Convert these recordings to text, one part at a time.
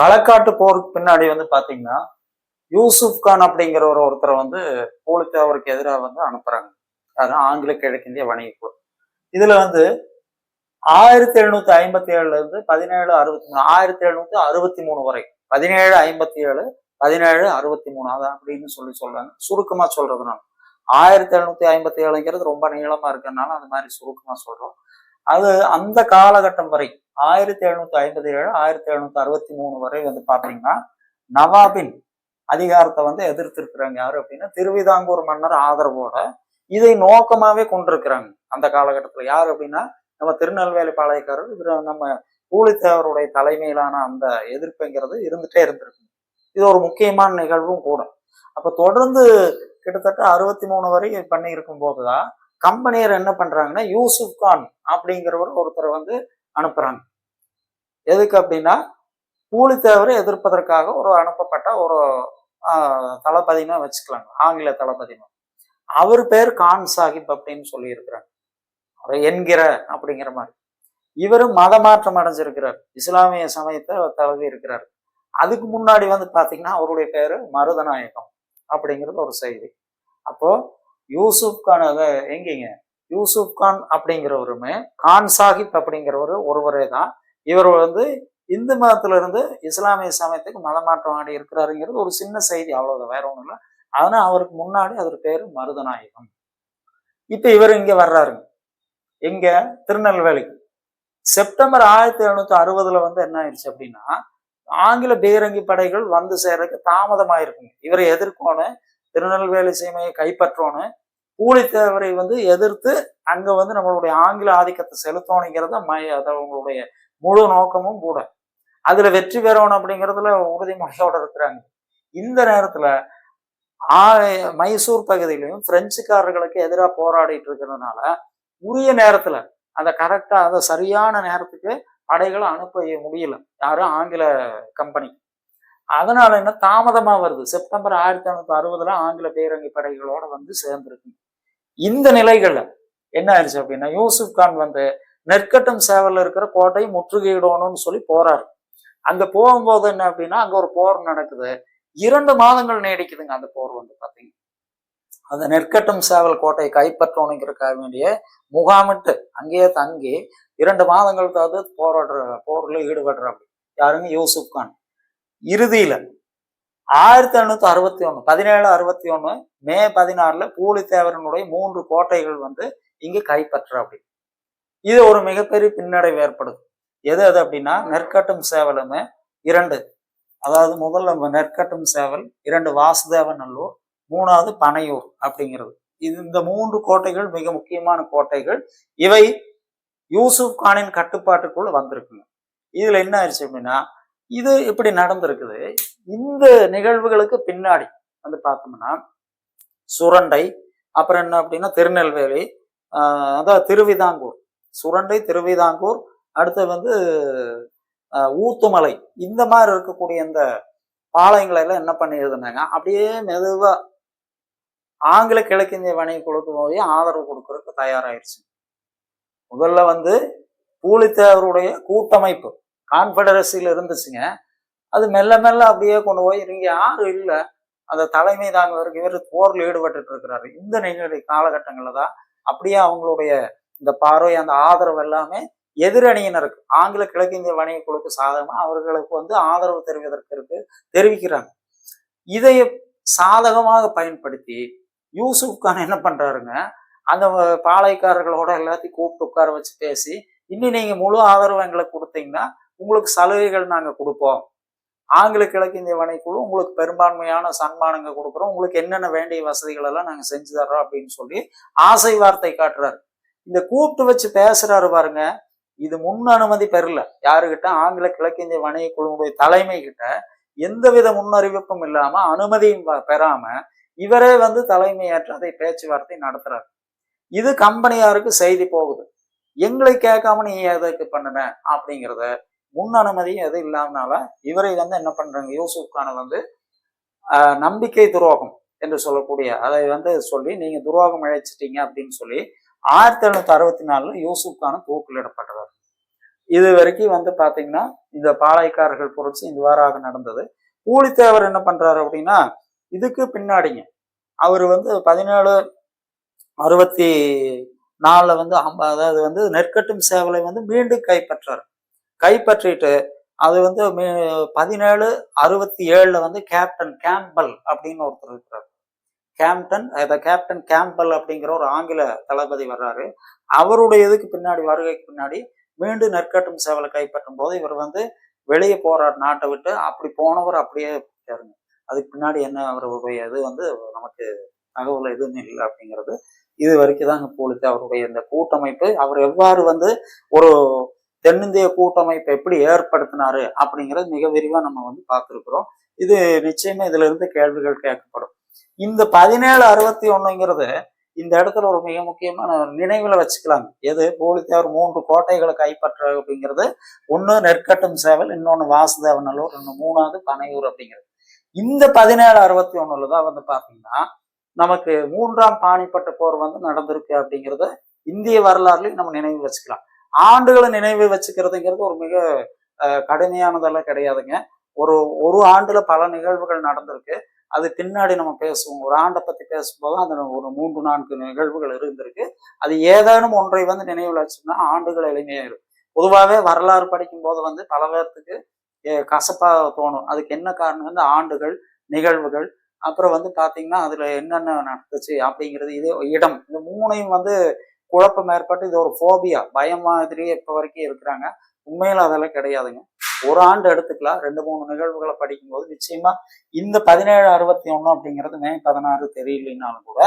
களக்காட்டு போருக்கு பின்னாடி வந்து பாத்தீங்கன்னா யூசுப் கான் அப்படிங்கிற ஒரு ஒருத்தரை வந்து பூலித்தேவருக்கு எதிராக வந்து அனுப்புறாங்க. அதான் ஆங்கில கிழக்கிந்திய வணிக போர் இதுல வந்து ஆயிரத்தி எழுநூத்தி ஐம்பத்தி ஏழுல இருந்து பதினேழு அறுபத்தி மூணு ஆயிரத்தி எழுநூத்தி அறுபத்தி மூணு வரை. பதினேழு ஐம்பத்தி ஏழு பதினேழு அறுபத்தி மூணு அதான் அப்படின்னு சொல்லி சொல்றாங்க. சுருக்கமா சொல்றதுனால. ஆயிரத்தி எழுநூத்தி ஐம்பத்தி ஏழுங்கிறது ரொம்ப நீளமா இருக்கிறதுனால அந்த மாதிரி சுருக்கமா சொல்றோம். அது அந்த காலகட்டம் வரை ஆயிரத்தி எழுநூத்தி ஐம்பத்தி ஏழு ஆயிரத்தி எழுநூத்தி அறுபத்தி மூணு வரை வந்து பாத்தீங்கன்னா நவாபின் அதிகாரத்தை வந்து எதிர்த்திருக்கிறாங்க யாரு அப்படின்னா திருவிதாங்கூர் மன்னர் ஆதரவோட இதை நோக்கமாவே கொண்டிருக்கிறாங்க. அந்த காலகட்டத்துல யாரு அப்படின்னா நம்ம திருநெல்வேலி பாளையக்காரர் இவர் நம்ம பூலித்தேவருடைய தலைமையிலான அந்த எதிர்ப்புங்கிறது இருந்துட்டே இருந்திருக்கு இது ஒரு முக்கியமான நிகழ்வும் கூட. அப்ப தொடர்ந்து கிட்டத்தட்ட அறுபத்தி மூணு வரை பண்ணி இருக்கும் போதுதான் கம்பெனியர் என்ன பண்றாங்கன்னா யூசுப் கான் அப்படிங்கிறவர் ஒருத்தர் வந்து அனுப்புறாங்க. எதுக்கு அப்படின்னா பூலித்தேவரை எதிர்ப்பதற்காக ஒரு அனுப்பப்பட்ட ஒரு தளபதிமா வச்சுக்கலாங்க ஆங்கில தளபதிமா அவர் பேர் கான் சாஹிப் அப்படின்னு சொல்லி இருக்கிறாங்க அவர் என்கிற அப்படிங்கிற மாதிரி. இவரும் மதமாற்றம் அடைஞ்சிருக்கிறார். இஸ்லாமிய சமயத்தை தழுவி இருக்கிறார். அதுக்கு முன்னாடி வந்து பார்த்தீங்கன்னா அவருடைய பேரு மருதநாயகம் அப்படிங்கிறது ஒரு செய்தி. அப்போ யூசுப் கான் எங்கேங்க? யூசுப் கான் அப்படிங்கிறவருமே கான் சாஹிப் அப்படிங்கிறவர் ஒருவரே தான். இவர் வந்து இந்து மதத்துல இருந்து இஸ்லாமிய சமயத்துக்கு மதமாற்றம் ஆடி இருக்கிறாருங்கிறது ஒரு சின்ன செய்தி அவ்வளோதான் வேற ஒண்ணும் இல்லை. அதனால அவருக்கு முன்னாடி அவர் பேரு மருதநாயகம். இப்ப இவர் இங்க வர்றாருங்க எங்க திருநெல்வேலிக்கு. செப்டம்பர் ஆயிரத்தி எழுநூத்தி அறுபதுல வந்து என்ன ஆயிடுச்சு அப்படின்னா ஆங்கில பீரங்கி படைகள் வந்து சேர்றதுக்கு தாமதமாயிருக்குங்க. இவரை எதிர்கொண்டு திருநெல்வேலி சீமையை கைப்பற்றணும் பூலித்தேவரை வந்து எதிர்த்து அங்க வந்து நம்மளுடைய ஆங்கில ஆதிக்கத்தை செலுத்தணுங்கிறத மை அது அவங்களுடைய முழு நோக்கமும் கூட. அதுல வெற்றி பெறணும் அப்படிங்கிறதுல உறுதிமொழியோட இருக்கிறாங்க. இந்த நேரத்துல மைசூர் பகுதியிலையும் பிரெஞ்சுக்காரர்களுக்கு எதிராக போராடிட்டு இருக்கிறதுனால உரிய நேரத்துல அந்த கரெக்டா அந்த சரியான நேரத்துக்கு படைகளை அனுப்ப முடியல. யாரும் ஆங்கில கம்பெனி அதனால என்ன தாமதமா வருது? செப்டம்பர் ஆயிரத்தி தொள்ளாயிரத்தி அறுபதுல ஆங்கில பேரங்கி படைகளோட வந்து சேர்ந்திருக்கு. இந்த நிலைகள்ல என்ன ஆயிடுச்சு அப்படின்னா யூசுப் கான் வந்து நெற்கட்டும் சேவல்ல இருக்கிற கோட்டையை முற்றுகையிடணும்னு சொல்லி போறாரு. அங்க போகும்போது என்ன அப்படின்னா அங்க ஒரு போர் நடக்குது. இரண்டு மாதங்கள் நீடிக்குதுங்க அந்த போர் வந்து பாத்தீங்க. அந்த நெற்கட்டும் சேவல் கோட்டையை கைப்பற்றணுங்கிறக்காக வேண்டிய முகாமிட்டு அங்கேயே தங்கி இரண்டு மாதங்கள் தவிர போராடுற போர்ல ஈடுபடுறாங்க யாருங்க? யூசுப் கான். இறுதியில ஆயிரத்தி எழுநூத்தி அறுபத்தி ஒண்ணு பதினேழு அறுபத்தி ஒண்ணு மே பதினாறுல பூலித்தேவரனுடைய மூன்று கோட்டைகள் வந்து இங்கு கைப்பற்ற அப்படி இது ஒரு மிகப்பெரிய பின்னடைவு ஏற்படுது. எது அது அப்படின்னா நெற்கட்டும் சேவலுமே இரண்டு. அதாவது முதல்ல நெற்கட்டும் சேவல் இரண்டு வாசுதேவ நல்லூர் மூணாவது பனையூர் அப்படிங்கிறது. இது இந்த மூன்று கோட்டைகள் மிக முக்கியமான கோட்டைகள். இவை யூசுப் கானின் கட்டுப்பாட்டுக்குள்ள வந்திருக்குங்க. இதுல என்ன ஆயிடுச்சு அப்படின்னா இது இப்படி நடந்திருக்குது. இந்த நிகழ்வுகளுக்கு பின்னாடி வந்து பார்த்தோம்னா சுரண்டை அப்புறம் என்ன அப்படின்னா திருநெல்வேலி அதாவது திருவிதாங்கூர். சுரண்டை திருவிதாங்கூர் அடுத்து வந்து ஊத்துமலை. இந்த மாதிரி இருக்கக்கூடிய இந்த பாளையங்களை எல்லாம் என்ன பண்ணியிருந்தாங்க? அப்படியே மெதுவா ஆங்கில கிழக்கிந்திய வணிக குழுக்கு போய் ஆதரவு கொடுக்கறதுக்கு தயாராயிருச்சு. முதல்ல வந்து பூலித்தேவருடைய கூட்டமைப்பு கான்ஃபெடரசியில் இருந்துச்சுங்க அது மெல்ல மெல்ல அப்படியே கொண்டு போய் இங்கே யாரும் இல்லை. அந்த தலைமை தாங்குவதற்கு இவர் போரில் ஈடுபட்டு இருக்கிறாரு இந்த நிகழ்ச்சி காலகட்டங்களில் தான் அப்படியே அவங்களுடைய இந்த பார்வை அந்த ஆதரவு எல்லாமே எதிரணியினருக்கு ஆங்கில கிழக்கிந்திய வணிக குழுக்கு சாதகமாக அவர்களுக்கு வந்து ஆதரவு தெரிவதற்கு இருக்கு தெரிவிக்கிறாங்க. இதை சாதகமாக பயன்படுத்தி யூசுப் கான் என்ன பண்றாருங்க? அந்த பாளையக்காரர்களோட எல்லாத்தையும் கூப்பிட்டு உட்கார வச்சு பேசி இன்னும் நீங்க முழு ஆதரவு எங்களுக்கு கொடுத்தீங்கன்னா உங்களுக்கு சலுகைகள் நாங்கள் கொடுப்போம். ஆங்கில கிழக்கிந்திய வனைக்குழு உங்களுக்கு பெரும்பான்மையான சன்மானங்கள் கொடுக்குறோம். உங்களுக்கு என்னென்ன வேண்டிய வசதிகள் எல்லாம் நாங்கள் செஞ்சு தர்றோம் அப்படின்னு சொல்லி ஆசை வார்த்தை காட்டுறாரு. இந்த கூப்பிட்டு வச்சு பேசுறாரு பாருங்க. இது முன் அனுமதி பெறல. யாருக்கிட்ட ஆங்கில கிழக்கிந்திய வணிக குழுவுடைய தலைமை கிட்ட. எந்தவித முன்னறிவிப்பும் இல்லாம அனுமதியும் பெறாம இவரே வந்து தலைமையேற்று அதை பேச்சுவார்த்தை நடத்துறாரு. இது கம்பெனியாருக்கு செய்தி போகுது. எங்களை கேட்காம நீ எதுக்கு பண்ணுன? அப்படிங்கிறத முன் அனுமதியும் எதுவும் இல்லாமனால இவரை வந்து என்ன பண்றாங்க? யூசுப் கானை வந்து நம்பிக்கை துரோகம் என்று சொல்லக்கூடிய அதை வந்து சொல்லி நீங்க துரோகம் இழைச்சிட்டீங்க அப்படின்னு சொல்லி ஆயிரத்தி எழுநூத்தி அறுபத்தி நாலுல யூசுப் கான தூக்கிலிடப்படுறாரு இது வரைக்கும் வந்து பாத்தீங்கன்னா இந்த பாளையக்காரர்கள் புரட்சி இவ்வாறாக நடந்தது. கூலித்தேவர் என்ன பண்றாரு அப்படின்னா இதுக்கு பின்னாடிங்க அவர் வந்து பதினேழு அறுபத்தி நாலுல வந்து அம்ப- அதாவது வந்து நெற்கட்டும் சேவலை வந்து மீண்டும் கைப்பற்றாரு. கைப்பற்றிட்டு அது வந்து பதினேழு அறுபத்தி ஏழுல வந்து கேப்டன் கேம்பல் அப்படின்னு ஒருத்தர் இருக்கிறார். கேப்டன் அத கேப்டன் கேம்பல் அப்படிங்கிற ஒரு ஆங்கில தளபதி வர்றாரு. அவருடைய இதுக்கு பின்னாடி வருகைக்கு பின்னாடி மீண்டும் நெற்கட்டும் சேவலை கைப்பற்றும் போது இவர் வந்து வெளியே போறார் நாட்டை விட்டு. அப்படி போனவர் அப்படியே இருக்காருங்க அதுக்கு பின்னாடி என்ன அவருடைய இது வந்து நமக்கு தகவல் எதுவும் இல்லை அப்படிங்கிறது. இது வரைக்கும் தாங்க போலித்து அவருடைய இந்த கூட்டமைப்பு அவர் எவ்வாறு வந்து ஒரு தென்னிந்திய கூட்டமைப்பை எப்படி ஏற்படுத்தினாரு அப்படிங்கிறது மிக விரிவா நம்ம வந்து பார்த்துருக்குறோம். இது நிச்சயமா இதுல இருந்து கேள்விகள் கேட்கப்படும். இந்த பதினேழு அறுபத்தி ஒண்ணுங்கிறது இந்த இடத்துல ஒரு மிக முக்கியமான நினைவுல வச்சுக்கலாங்க. எது? போலித்தேவர் மூன்று கோட்டைகளை கைப்பற்ற அப்படிங்கிறது. ஒன்று நெற்கட்டும் சேவல் இன்னொன்னு வாசுதேவநல்லூர் இன்னும் மூணாவது பனையூர் அப்படிங்கிறது. இந்த பதினேழு அறுபத்தி ஒண்ணுல தான் வந்து பாத்தீங்கன்னா நமக்கு மூன்றாம் பாணிப்பட்ட போர் வந்து நடந்திருக்கு அப்படிங்கிறத இந்திய வரலாறுலையும் நம்ம நினைவு வச்சுக்கலாம். ஆண்டுகளை நினைவு வச்சுக்கிறதுங்கிறது ஒரு மிக கடுமையானதெல்லாம் கிடையாதுங்க. ஒரு ஒரு ஆண்டுல பல நிகழ்வுகள் நடந்திருக்கு. அது பின்னாடி நம்ம பேசுவோம். ஒரு ஆண்டை பத்தி பேசும்போது அந்த ஒரு மூன்று நான்கு நிகழ்வுகள் இருந்திருக்கு. அது ஏதேனும் ஒன்றை வந்து நினைவில் வச்சோம்னா ஆண்டுகள் எளிமையாயிரும் பொதுவாகவே வரலாறு படிக்கும் போது வந்து பல பேர்த்துக்கு கசப்பாக கசப்பா தோணும். அதுக்கு என்ன காரணம் வந்து ஆண்டுகள் நிகழ்வுகள். அப்புறம் வந்து பாத்தீங்கன்னா அதுல என்னென்ன நடந்துச்சு அப்படிங்கிறது இது இடம். இந்த மூணையும் வந்து குழப்பம் ஏற்பட்டு இது ஒரு ஃபோபியா பயம் மாதிரியே இப்போ வரைக்கும் இருக்கிறாங்க. உண்மையில் அதெல்லாம் கிடையாதுங்க. ஒரு ஆண்டு எடுத்துக்கலாம். ரெண்டு மூணு நிகழ்வுகளை படிக்கும்போது நிச்சயமா இந்த பதினேழு அறுபத்தி ஒன்று அப்படிங்கிறது மே பதினாறு தெரியலைனாலும் கூட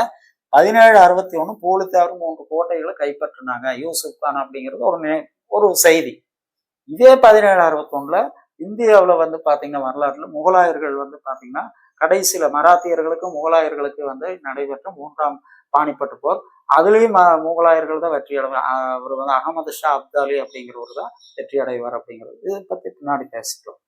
பதினேழு அறுபத்தி ஒன்று போலித்தேவர் மூன்று கோட்டைகளை கைப்பற்றினாங்க. யூசுப் கான் அப்படிங்கிறது ஒரு ஒரு செய்தி. இதே பதினேழு அறுபத்தொண்ணில் இந்தியாவில் வந்து பார்த்தீங்கன்னா வரலாற்றில் முகலாயர்கள் வந்து பார்த்தீங்கன்னா கடைசியில மராத்தியர்களுக்கு முகலாயர்களுக்கு வந்து நடைபெற்ற மூன்றாம் பாணிப்பட்டு போர். அதுலயும் முகலாயர்கள் தான் வெற்றி அடை அவர் வந்து அகமது ஷா அப்தாலி அப்படிங்கிறவர் தான் வெற்றி அடைவார் அப்படிங்கிறது. இதை பத்தி பின்னாடி பேசிக்கலாம்.